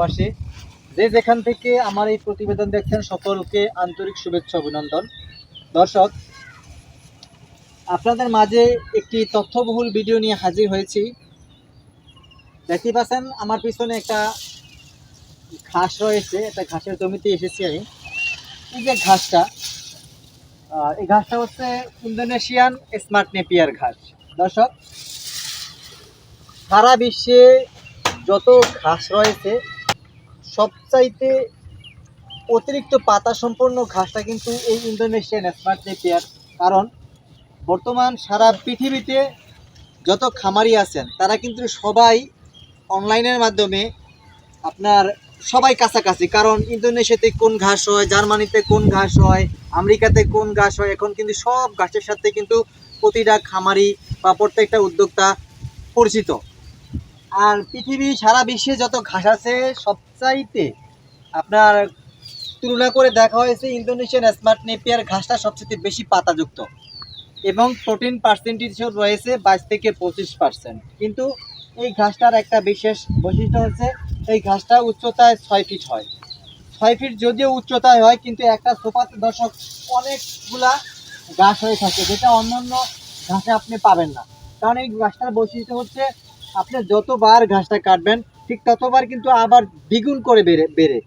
পাশে। যে যেখান থেকে আমার এই প্রতিবেদন দেখছেন, সকলকে আন্তরিক শুভেচ্ছা, অভিনন্দন। দর্শক, আপনাদের মাঝে একটি তথ্যবহুল ভিডিও নিয়ে হাজির হয়েছি। দেখতে পাচ্ছেন, আমার পিছনে একটা ঘাস রয়েছে। একটা ঘাসের জমিতে এসেছি আমি। এই যে ঘাসটা এই ঘাসটা হচ্ছে ইন্দোনেশিয়ান স্মার্ট নেপিয়ার ঘাস। দর্শক, সারা বিশ্বে যত ঘাস রয়েছে সবচাইতে অতিরিক্ত পাতা সম্পন্ন ঘাসটা কিন্তু এই ইন্দোনেশিয়ান স্মার্ট নেপিয়ার কারণ বর্তমান সারা পৃথিবীতে যত খামারি আছেন, তারা কিন্তু সবাই অনলাইনের মাধ্যমে আপনার সবাই কাছাকাছি। কারণ ইন্দোনেশিয়াতে কোন ঘাস হয়, জার্মানিতে কোন ঘাস হয়, আমেরিকাতে কোন ঘাস হয়, এখন কিন্তু সব ঘাসের সাথে কিন্তু প্রতিটা খামারি বা প্রত্যেকটা উদ্যোক্তা পরিচিত। আর পৃথিবী, সারা বিশ্বে যত ঘাস আছে, সবচাইতে আপনার তুলনা করে দেখা হয়েছে ইন্দোনেশিয়ান স্মার্ট নেপিয়ার ঘাসটা সবচেয়ে বেশি পাতাযুক্ত এবং প্রোটিন পার্সেন্টেজ রয়েছে বাইশ থেকে পঁচিশ পার্সেন্ট। কিন্তু এই ঘাসটার একটা বিশেষ বৈশিষ্ট্য হচ্ছে এই ঘাসটা উচ্চতায় ছয় ফিট হয়। ছয় ফিট যদিও উচ্চতায় হয়, কিন্তু একটা সোফাতে দর্শক অনেকগুলা ঘাস হয়ে থাকে, যেটা অন্যান্য ঘাসে আপনি পাবেন না। কারণ এই ঘাসটার বৈশিষ্ট্য হচ্ছে আপনি যতবার ঘাসটা কাটবেন, ঠিক ততবার কিন্তু আবার দ্বিগুণ করে বেড়ে বেড়ে।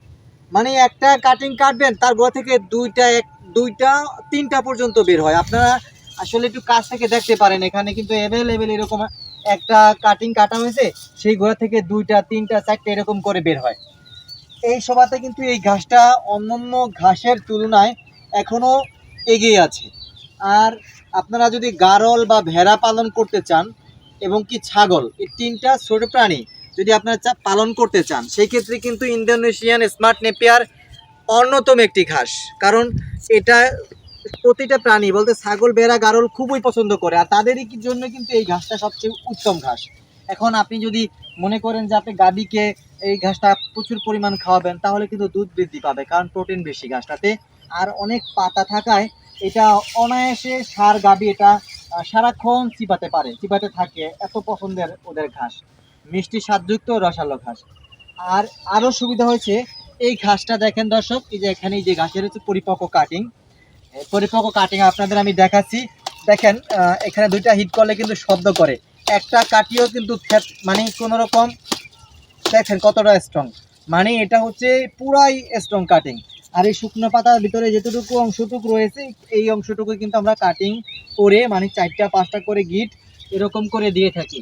মানে একটা কাটিং কাটবেন, তার গোড়া থেকে দুইটা, এক, দুইটা, তিনটা পর্যন্ত বের হয়। আপনারা আসলে একটু কাছ থেকে দেখতে পারেন, এখানে কিন্তু অ্যাভেলেবেল এরকম একটা কাটিং কাটা হয়েছে, সেই গোড়া থেকে দুইটা, তিনটা, চারটে এরকম করে বের হয়। এই সভাতে কিন্তু এই ঘাসটা অন্যান্য ঘাসের তুলনায় এখনও এগিয়ে আছে। আর আপনারা যদি গারল বা ভেড়া পালন করতে চান এবং কি ছাগল, এই তিনটা ছোট প্রাণী যদি আপনারা চা- পালন করতে চান, সেই ক্ষেত্রে কিন্তু ইন্দোনেশিয়ান স্মার্ট নেপিয়ার অন্যতম একটি ঘাস। কারণ এটা প্রতিটা প্রাণী, বলতে ছাগল বেড়া গারল খুবই পছন্দ করে, আর তাদেরই জন্য কিন্তু এই ঘাসটা সবচেয়ে উত্তম ঘাস। এখন আপনি যদি মনে করেন যে আপনি গাবিকে এই ঘাসটা প্রচুর পরিমাণ খাওয়াবেন, তাহলে কিন্তু দুধ বৃদ্ধি পাবে, কারণ প্রোটিন বেশি ঘাসটাতে। আর অনেক পাতা থাকায় এটা অনায়াসে সার গাবি এটা সারাক্ষণ চিপাতে পারে চিপাতে থাকে এত পছন্দের ওদের ঘাস। মিষ্টি স্বাদযুক্ত রসালো ঘাস। আর আরও সুবিধা হয়েছে, এই ঘাসটা দেখেন দর্শক, এই যে এখানে এই যে ঘাসের হচ্ছে পরিপক্ক কাটিং পরিপক্ক কাটিং আপনাদের আমি দেখাচ্ছি। দেখেন এখানে দুইটা হিট করলে কিন্তু শব্দ করে। একটা কাটিও কিন্তু মানে কোনো রকম, দেখেন কতটা স্ট্রং মানে এটা হচ্ছে পুরাই স্ট্রং কাটিং আর এই শুকনো পাতার ভিতরে যেটুকু অংশটুকু রয়েছে, এই অংশটুকু কিন্তু আমরা কাটিং করে মানে চারটা পাঁচটা করে গিট এরকম করে দিয়ে থাকি।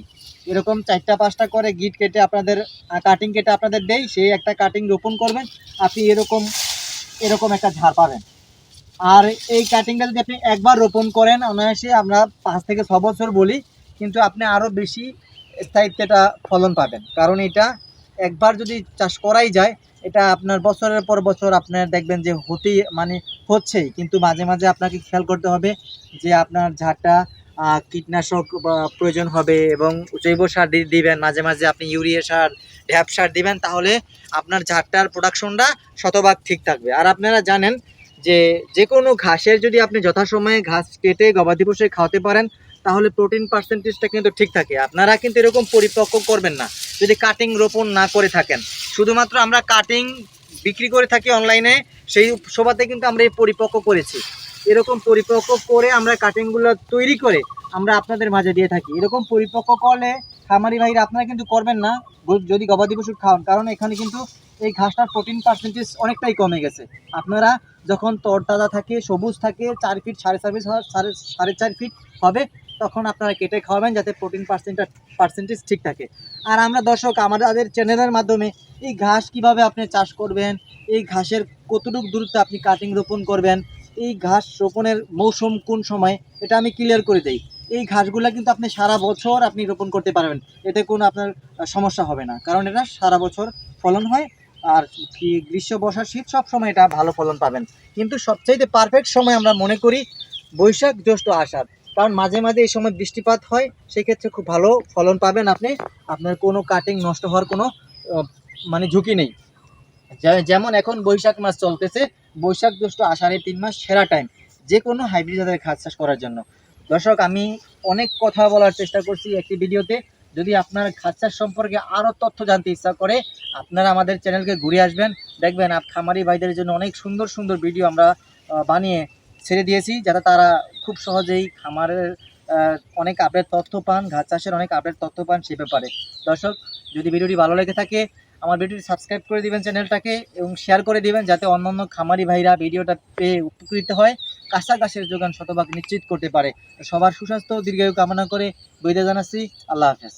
এরকম চারটা পাঁচটা করে গিট কেটে আপনাদের কাটিং কেটে আপনাদের দেই, সেই একটা কাটিং রোপণ করবেন, আপনি এরকম এরকম একটা ঝাড় পাবেন। আর এই কাটিংটা যদি আপনি একবার রোপণ করেন, অনায়াসে আমরা পাঁচ থেকে ছ বছর বলি, কিন্তু আপনি আরও বেশি স্থায়িত্বটা ফলন পাবেন। কারণ এটা একবার যদি চাষ করাই যায় এটা আপনার বছরের পর বছর আপনার দেখবেন যে হতেই মানে হচ্ছেই, কিন্তু মাঝে মাঝে আপনাকে খেয়াল করতে হবে যে আপনার ঝাড়টা কীটনাশক প্রয়োজন হবে এবং জৈব সার দিবেন। মাঝে মাঝে আপনি ইউরিয়া সার ঢ্যাপ সার দিবেন, তাহলে আপনার ঝাড়টার প্রোডাকশনটা শতভাগ ঠিক থাকবে। আর আপনারা জানেন যে যে কোনো ঘাসের যদি আপনি যথাসময়ে ঘাস কেটে গবাদি পশু খাওয়াতে পারেন তাহলে প্রোটিন পার্সেন্টেজটা কিন্তু ঠিক থাকে। আপনারা কিন্তু এরকম পরিপক্ক করবেন না। যদি কাটিং রোপণ না করে থাকেন। শুধুমাত্র আমরা কাটিং বিক্রি করে থাকি অনলাইনে সেই সভাতে কিন্তু আমরা এই পরিপক্ক করেছি। এরকম পরিপক্ক করে আমরা কাটিংগুলো তৈরি করে আমরা আপনাদের মাঝে দিয়ে থাকি। এরকম পরিপক্ক করলে খামারি ভাইরা আপনারা কিন্তু করবেন না। যদি গবাদি পশু খাওয়ান, কারণ এখানে কিন্তু এই ঘাসটার প্রোটিন পার্সেন্টেজ অনেকটাই কমে গেছে। আপনারা যখন তরতাজা থাকে, সবুজ থাকে, চার ফিট সাড়ে চার ফিট সাড়ে সাড়ে চার ফিট হবে তখন আপনারা কেটে খাওয়াবেন যাতে প্রোটিন পার্সেন্টটা পার্সেন্টেজ ঠিক থাকে। আর আমরা দর্শক, আমাদের চ্যানেলের মাধ্যমে এই ঘাস কীভাবে আপনি চাষ করবেন, এই ঘাসের কতটুকু দূরত্বে আপনি কাটিং রোপণ করবেন, এই ঘাস রোপণের মৌসুম কোন সময়, এটা আমি ক্লিয়ার করে দেই। এই ঘাসগুলা কিন্তু আপনি সারা বছর আপনি রোপণ করতে পারবেন। এতে কোনো আপনার সমস্যা হবে না। কারণ এটা সারা বছর ফলন হয় আর গ্রীষ্ম, বর্ষা, শীত সব সময় এটা ভালো ফলন পাবেন। কিন্তু সবচাইতে পারফেক্ট সময় আমরা মনে করি বৈশাখ, জ্যৈষ্ঠ, আষাঢ়। কারণ মাঝে মাঝে এই সময় বৃষ্টিপাত হয়, সেক্ষেত্রে খুব ভালো ফলন পাবেন আপনি। আপনার কোনো কাটিং নষ্ট হওয়ার কোনো মানে ঝুঁকি নেই। যেমন এখন বৈশাখ মাস চলতেছে, বৈশাখ জ্যৈষ্ঠ আষাঢ়ের তিন মাস সেরা টাইম যে কোনো হাইব্রিড জাতের খাদ চাষ করার জন্য। দর্শক, আমি অনেক কথা বলার চেষ্টা করছি একটি ভিডিওতে। যদি আপনার খাঁচার সম্পর্কে আরও তথ্য জানতে ইচ্ছা করে, আপনারা আমাদের চ্যানেলকে ঘুরে আসবেন। দেখবেন খামারি ভাইদের জন্য অনেক সুন্দর সুন্দর ভিডিও আমরা বানিয়ে ছেড়ে দিয়েছি যাতে তারা খুব সহজেই খামারের অনেক আপডেট তথ্য পান, ঘাস চাষের অনেক আপডেট তথ্য পান সে ব্যাপারে। দর্শক, যদি ভিডিওটি ভালো লেগে থাকে, আমার ভিডিওটি সাবস্ক্রাইব করে দিবেন চ্যানেলটাকে এবং শেয়ার করে দিবেন যাতে অন্যান্য খামারি ভাইরা ভিডিওটা পেয়ে উপকৃত হয়, কাঁচা ঘাসের যোগান শতভাগ নিশ্চিত করতে পারে। সবার সুস্বাস্থ্য, দীর্ঘায়ু কামনা করে বৈধ জানাচ্ছি। আল্লাহ হাফেজ।